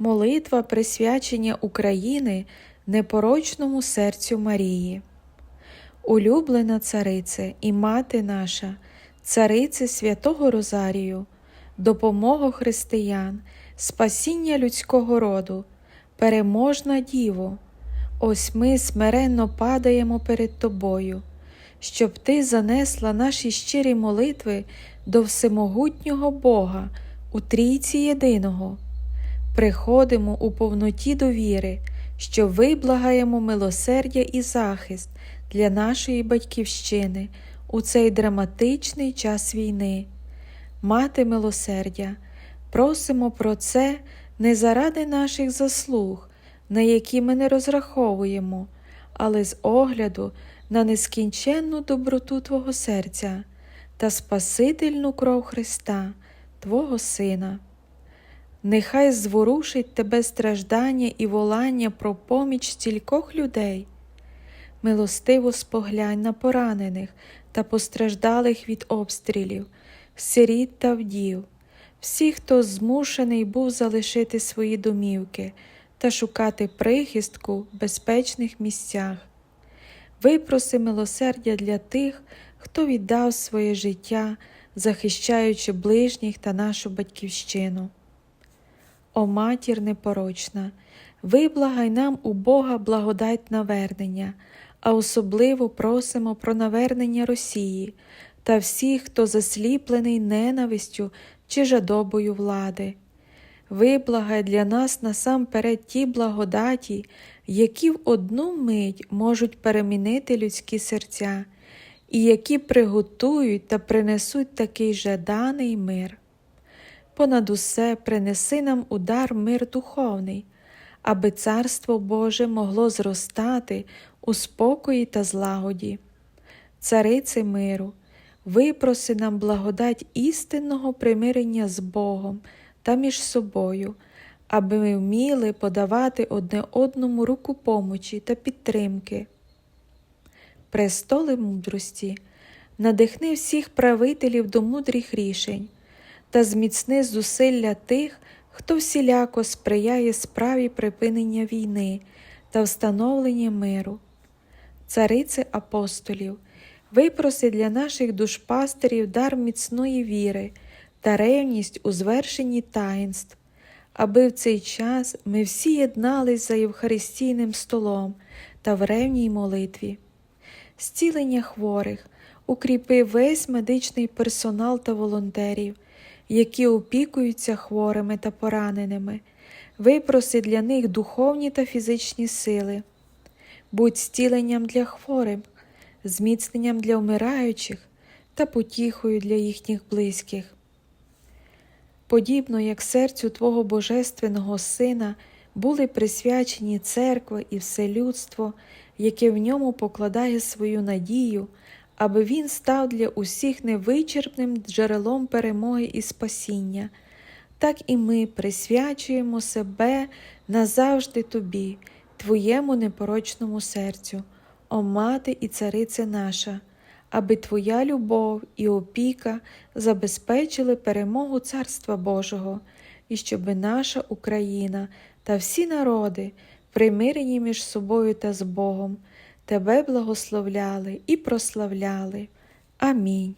Молитва присвячення України непорочному серцю Марії. Улюблена царице і мати наша, царице святого Розарію, допомога християн, спасіння людського роду, переможна Діво, ось ми смиренно падаємо перед Тобою, щоб Ти занесла наші щирі молитви до всемогутнього Бога у Трійці Єдиного. Приходимо у повноті довіри, що виблагаємо милосердя і захист для нашої батьківщини у цей драматичний час війни. Мати милосердя, просимо про це не заради наших заслуг, на які ми не розраховуємо, але з огляду на нескінченну доброту Твого серця та Спасительну кров Христа, Твого Сина. Нехай зворушить тебе страждання і волання про поміч стількох людей. Милостиво споглянь на поранених та постраждалих від обстрілів, сиріт та вдів, всіх, хто змушений був залишити свої домівки та шукати прихистку в безпечних місцях. Випроси милосердя для тих, хто віддав своє життя, захищаючи ближніх та нашу батьківщину. О матір непорочна, виблагай нам у Бога благодать навернення, а особливо просимо про навернення Росії та всіх, хто засліплений ненавистю чи жадобою влади. Виблагай для нас насамперед ті благодаті, які в одну мить можуть перемінити людські серця, і які приготують та принесуть такий жаданий мир понад усе принеси нам удар мир духовний, аби Царство Боже могло зростати у спокої та злагоді. Царице миру, випроси нам благодать істинного примирення з Богом та між собою, аби ми вміли подавати одне одному руку помочі та підтримки. Престоли мудрості, надихни всіх правителів до мудрих рішень та зміцни зусилля тих, хто всіляко сприяє справі припинення війни та встановлення миру. Царице апостолів, випроси для наших душпастерів дар міцної віри та ревність у звершенні таїнств, аби в цей час ми всі єднались за Євхаристійним столом та в ревній молитві. Зцілення хворих, укріпи весь медичний персонал та волонтерів які опікуються хворими та пораненими, випроси для них духовні та фізичні сили, будь стіленням для хворих, зміцненням для вмираючих та потіхою для їхніх близьких. Подібно як серцю Твого Божественного Сина були присвячені церква і все людство, яке в ньому покладає свою надію аби він став для усіх невичерпним джерелом перемоги і спасіння, так і ми присвячуємо себе назавжди Тобі, Твоєму непорочному серцю, о мати і царице наша, аби Твоя любов і опіка забезпечили перемогу Царства Божого, і щоби наша Україна та всі народи, примирені між собою та з Богом, Тебе благословляли і прославляли. Амінь.